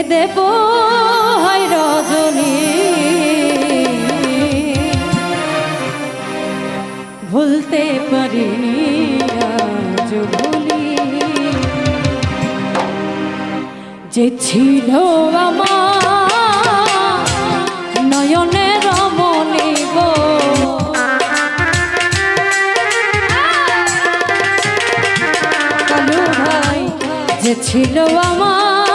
কেঁদে হয় রজনী। ভুলতে পারিনি যে ছিল গো। যে ছিল আমার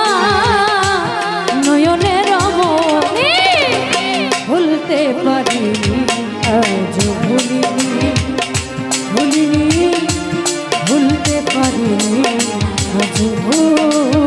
গো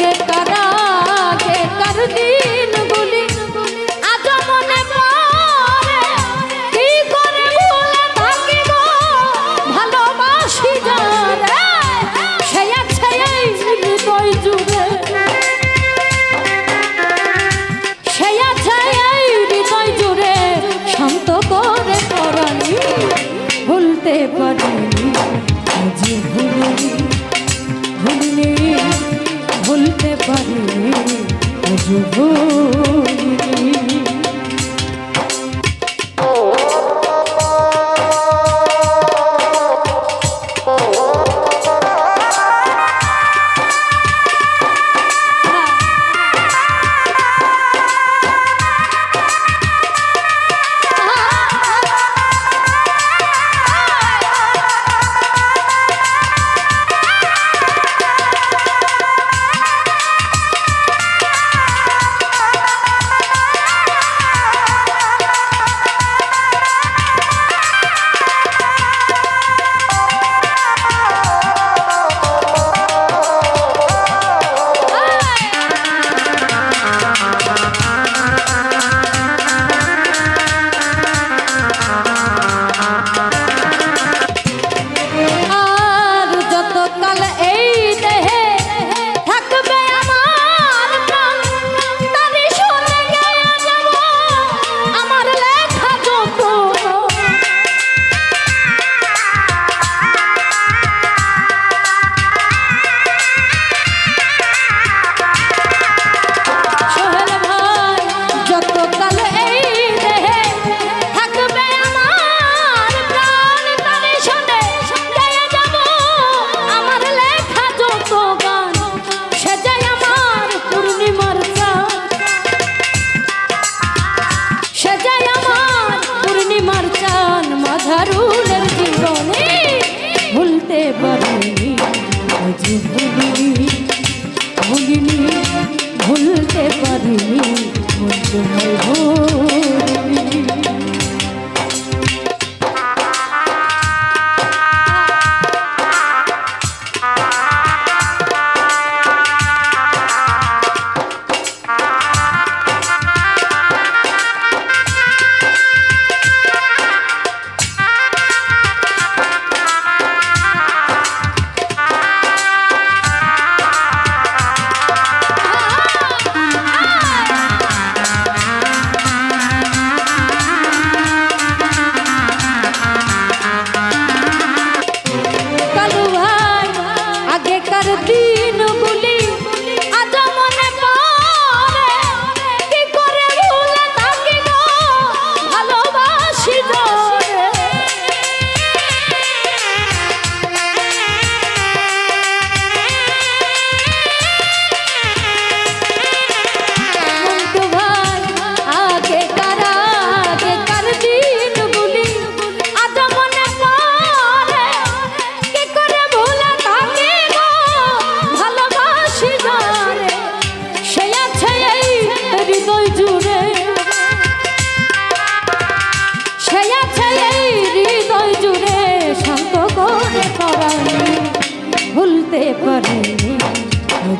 get যুবতী আর দিয়ে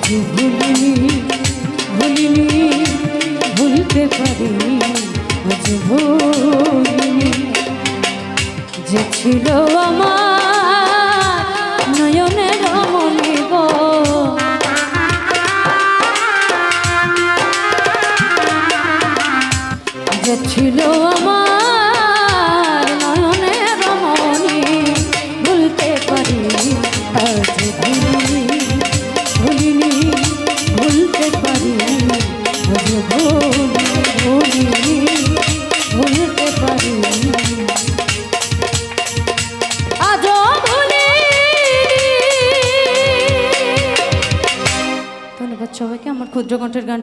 তোকে ভুলিনি ভুলিনি ভুলতে পারিনি আজ ভুলিনি। যে ছিল আমার পারি। ভুলতে পারি। আজও ভুলে ধন্যবাদ সবাইকে আমার ক্ষুদ্র গান।